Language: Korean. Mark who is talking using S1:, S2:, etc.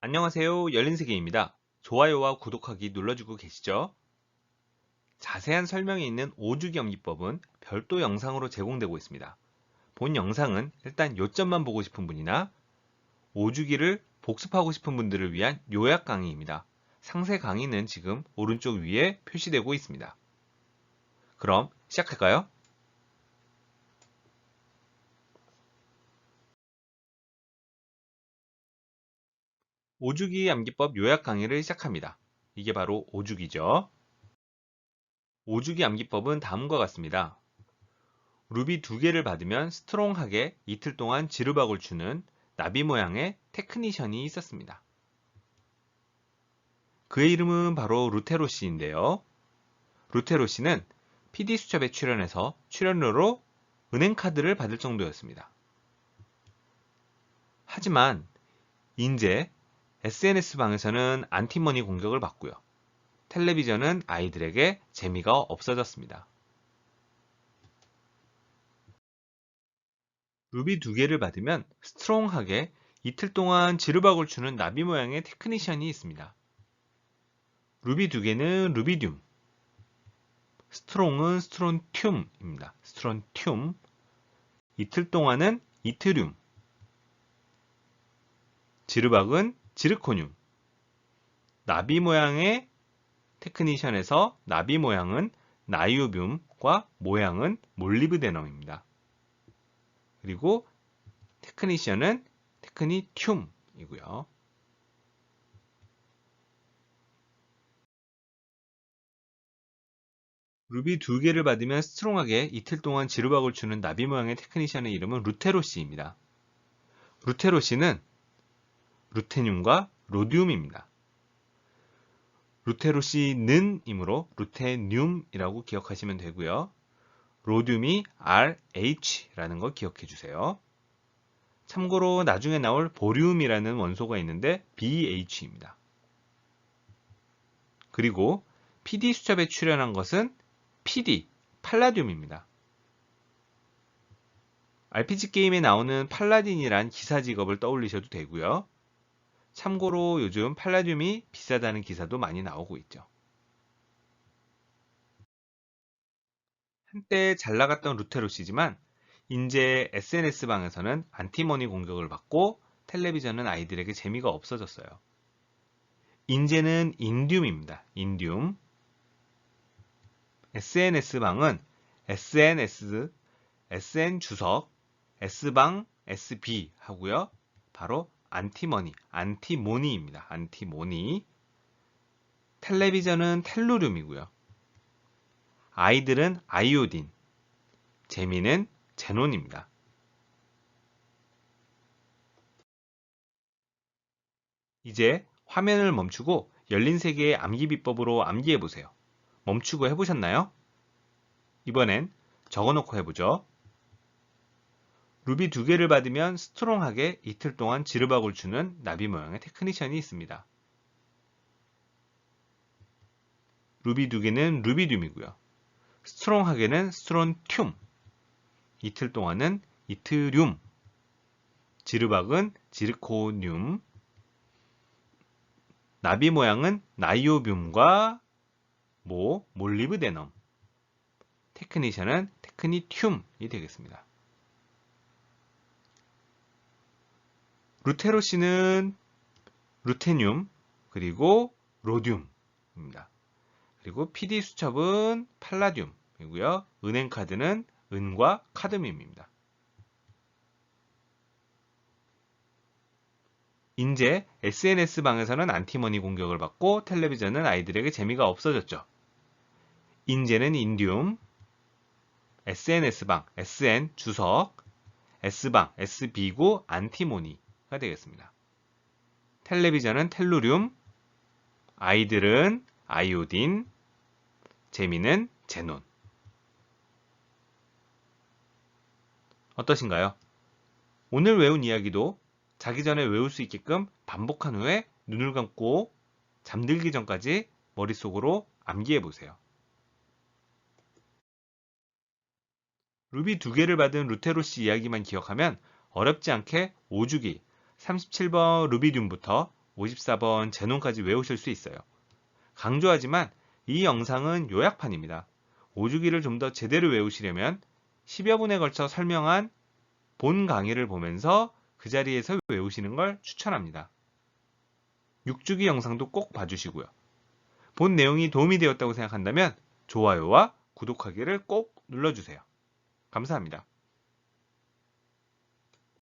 S1: 안녕하세요. 열린세계입니다. 좋아요와 구독하기 눌러주고 계시죠? 자세한 설명이 있는 5주기 암기법은 별도 영상으로 제공되고 있습니다. 본 영상은 일단 요점만 보고 싶은 분이나 5주기를 복습하고 싶은 분들을 위한 요약 강의입니다. 상세 강의는 지금 오른쪽 위에 표시되고 있습니다. 그럼 시작할까요? 5주기 암기법 요약 강의를 시작합니다. 이게 바로 5주기죠. 5주기 암기법은 다음과 같습니다. 루비 두 개를 받으면 스트롱하게 이틀 동안 지르박을 추는 나비 모양의 테크니션이 있었습니다. 그의 이름은 바로 루테로 씨인데요. 루테로 씨는 PD수첩에 출연해서 출연료로 은행 카드를 받을 정도였습니다. 하지만 인제 SNS방에서는 안티머니 공격을 받고요. 텔레비전은 아이들에게 재미가 없어졌습니다. 루비 두 개를 받으면 스트롱하게 이틀 동안 지르박을 추는 나비 모양의 테크니션이 있습니다. 루비 두 개는 루비듐, 스트롱은 스트론튬입니다. 스트론튬, 이틀 동안은 이트륨, 지르박은 지르코늄. 나비 모양의 테크니션에서 나비 모양은 나이오뷴과 모양은 몰리브데넘입니다. 그리고 테크니션은 테크니튬이고요. 루비 두 개를 받으면 스트롱하게 이틀 동안 지루박을 주는 나비 모양의 테크니션의 이름은 루테로시입니다. 루테로시는 루테늄과 로듐입니다. 루테로시는 이므로 루테늄이라고 기억하시면 되고요. 로듐이 RH 라는 거 기억해 주세요. 참고로 나중에 나올 보륨이라는 원소가 있는데 BH입니다. 그리고 PD 수첩에 출연한 것은 PD, 팔라듐입니다. RPG 게임에 나오는 팔라딘이란 기사 직업을 떠올리셔도 되고요. 참고로 요즘 팔라듐이 비싸다는 기사도 많이 나오고 있죠. 한때 잘 나갔던 루테로시지만 이제 SNS방에서는 안티머니 공격을 받고 텔레비전은 아이들에게 재미가 없어졌어요. 인제는 인듐입니다. 인듐. SNS방은 SNS, SN 주석, S방, SB 하고요. 바로 안티머니, 안티모니입니다. 안티모니. 텔레비전은 텔루륨이고요. 아이들은 아이오딘, 재미는 제논입니다. 이제 화면을 멈추고 열린 세계의 암기 비법으로 암기해 보세요. 멈추고 해보셨나요? 이번엔 적어놓고 해보죠. 루비 두 개를 받으면 스트롱하게 이틀 동안 지르박을 주는 나비 모양의 테크니션이 있습니다. 루비 두 개는 루비듐이고요. 스트롱하게는 스트론튬, 이틀 동안은 이트륨, 지르박은 지르코늄, 나비 모양은 나이오뷴과 모, 몰리브데넘, 테크니션은 테크니튬이 되겠습니다. 루테로시는 루테늄 그리고 로듐입니다. 그리고 PD 수첩은 팔라듐이고요. 은행 카드는 은과 카드뮴입니다. 인제 SNS방에서는 안티머니 공격을 받고 텔레비전은 아이들에게 재미가 없어졌죠. 인제는 인디움, SNS방, SN 주석, S방, SB구 안티모니, 가 되겠습니다. 텔레비전은 텔루륨, 아이들은 아이오딘, 재미는 제논. 어떠신가요? 오늘 외운 이야기도 자기 전에 외울 수 있게끔 반복한 후에 눈을 감고 잠들기 전까지 머릿속으로 암기해 보세요. 루비 두 개를 받은 루테로시 이야기만 기억하면 어렵지 않게 5주기, 37번 루비듐부터 54번 제논까지 외우실 수 있어요. 강조하지만 이 영상은 요약판입니다. 5주기를 좀 더 제대로 외우시려면 10여 분에 걸쳐 설명한 본 강의를 보면서 그 자리에서 외우시는 걸 추천합니다. 6주기 영상도 꼭 봐주시고요. 본 내용이 도움이 되었다고 생각한다면 좋아요와 구독하기를 꼭 눌러주세요. 감사합니다.